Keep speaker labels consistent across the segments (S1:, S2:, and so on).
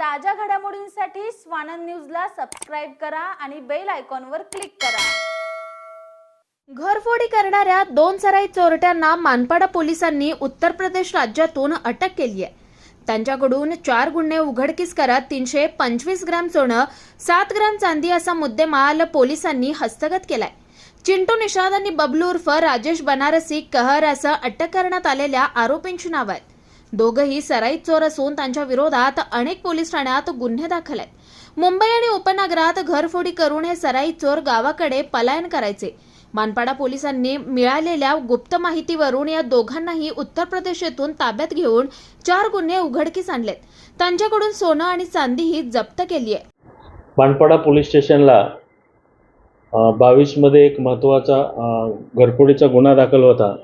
S1: ताज्या घडामोडींसाठी स्वानंद न्यूजला सबस्क्राईब करा आणि बेल आयकॉनवर क्लिक करा.
S2: घरफोडी करणाऱ्या दोन सराई चोरट्यांना मानपाडा पोलिसांनी उत्तर प्रदेश राज्यातून अटक केली आहे. त्यांच्याकडून चार गुन्हे उघडकीस करत तीनशे पंचवीस ग्रॅम सोनं सात ग्रॅम चांदी असा मुद्देमाल पोलिसांनी हस्तगत केलाय. चिंटू निषाद आणि बबलू उर्फ राजेश बनारसी कहर असं अटक करण्यात आलेल्या आरोपींची नावं आहेत. दोघंही सराईत चोर असून त्यांच्या विरोधात अनेक पोलीस ठाण्यात गुन्हे दाखल आहेत. मुंबई आणि उपनगरात घरफोडी करून हे सराईत चोर गावाकडे पलायन करायचे. मानपाडा पोलिसांनी मिळालेल्या गुप्त माहितीवरून या दोघांनाही उत्तर प्रदेश येथून ताब्यात घेऊन चार गुन्हे उघडकीस आणलेत. त्यांच्याकडून सोनं आणि चांदीही जप्त केली आहे.
S3: मानपाडा पोलीस स्टेशनला बावीसमध्ये एक महत्त्वाचा घरफोडीचा गुन्हा दाखल होता.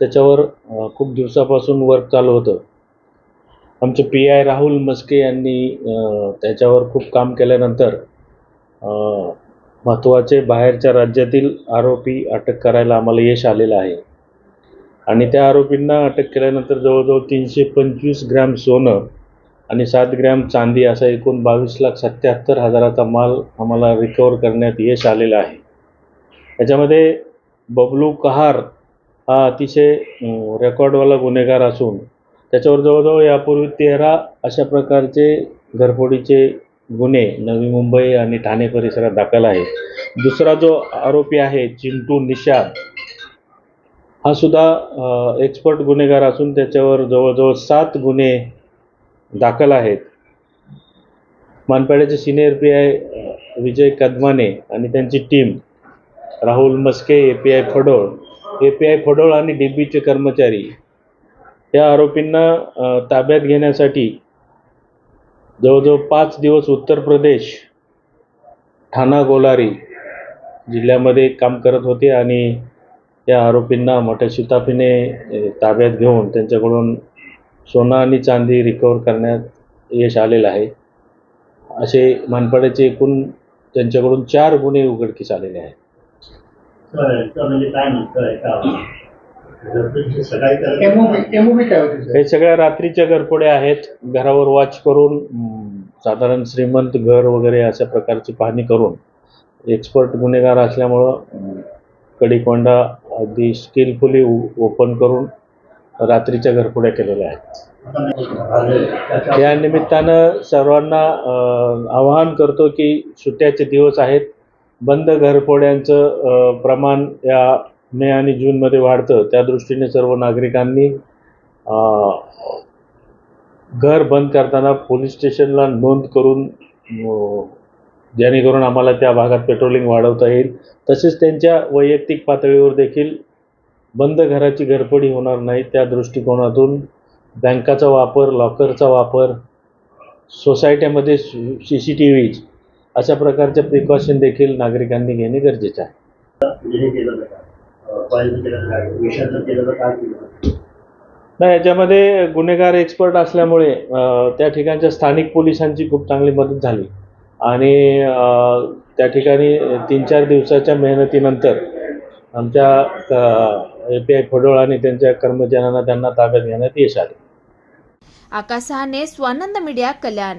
S3: त्याच्यावर खूप दिवसापासून वर्क चालू होतं. आमचे पी आय राहुल मस्के यांनी त्याच्यावर खूप काम केल्यानंतर महत्त्वाचे बाहेरच्या राज्यातील आरोपी अटक करायला आम्हाला यश आलेलं आहे. आणि त्या आरोपींना अटक केल्यानंतर जवळजवळ तीनशे पंचवीस ग्रॅम सोनं आणि सात ग्रॅम चांदी असा एकूण बावीस लाख सत्याहत्तर हजाराचा माल आम्हाला रिकवर करण्यात यश आलेलं आहे. याच्यामध्ये बबलू कहार हा अतिशय रेकॉर्डवाला गुन्हेगार असून त्याच्यावर जवळजवळ यापूर्वी तेरा अशा प्रकारचे घरफोडीचे गुन्हे नवी मुंबई आणि ठाणे परिसरात दाखल आहेत. दुसरा जो आरोपी आहे चिंटू निषाद हा सुद्धा एक्सपर्ट गुन्हेगार असून त्याच्यावर जवळजवळ सात गुन्हे दाखल आहेत. मानपाड्याचे सिनियर पी आय विजय कदमाने आणि त्यांची team Rahul Maske A P I Phadol A P I Phadol आणि डी बीचे कर्मचारी या आरोपींना ताब्यात घेण्यासाठी जवळजवळ पाच दिवस उत्तर प्रदेश ठाणा गोलारी जिल्ह्यामध्ये काम करत होते आणि या आरोपींना मोठ्या शिताफीने ताब्यात घेऊन त्यांच्याकडून सोना आणि चांदी रिकवर करण्यात यश आलेलं आहे. असे मानपाड्याचे एकूण त्यांच्याकडून चार गुन्हे उघडकीस आलेले आहेत.
S4: म्हणजे काय म्हणतोय का सकाळी
S3: हे सगळ्या रात्रीच्या घरफोड्या आहेत. घरावर वॉच करून साधारण श्रीमंत घर वगैरे अशा प्रकारची पाहणी करून एक्सपर्ट गुन्हेगार असल्यामुळं कडिकोंडा अगदी स्किलफुली ओपन करून रात्रीच्या घरफोड्या केलेल्या आहेत. या निमित्तानं सर्वांना आवाहन करतो की सुट्ट्याचे दिवस आहेत. बंद घरफोड्यांचं प्रमाण या मे आणि जूनमध्ये वाढतं त्या दृष्टीने सर्व नागरिकांनी घर बंद करताना पोलीस स्टेशनला नोंद करून जेणेकरून आम्हाला त्या भागात पेट्रोलिंग वाढवता येईल. तसेच त्यांच्या वैयक्तिक पातळीवर देखील बंद घराची घरफोडी होणार नाही त्या दृष्टिकोनातून बँकाचा वापर लॉकरचा वापर सोसायट्यामध्ये सी सी टी व्हीज अशा प्रकारचे प्रिकॉशन देखील नागरिकांनी घेणे गरजेचे आहे. नाही याच्यामध्ये गुन्हेगार एक्सपर्ट असल्यामुळे त्या ठिकाणच्या स्थानिक पोलिसांची खूप चांगली मदत झाली. आणि त्या ठिकाणी तीन चार दिवसाच्या मेहनतीनंतर आमच्या ए पी आय फडोळ आणि त्यांच्या कर्मचाऱ्यांना त्यांना ताब्यात घेण्यात यश आले.
S2: आकाश सहाने स्वानंद मीडिया कल्याण.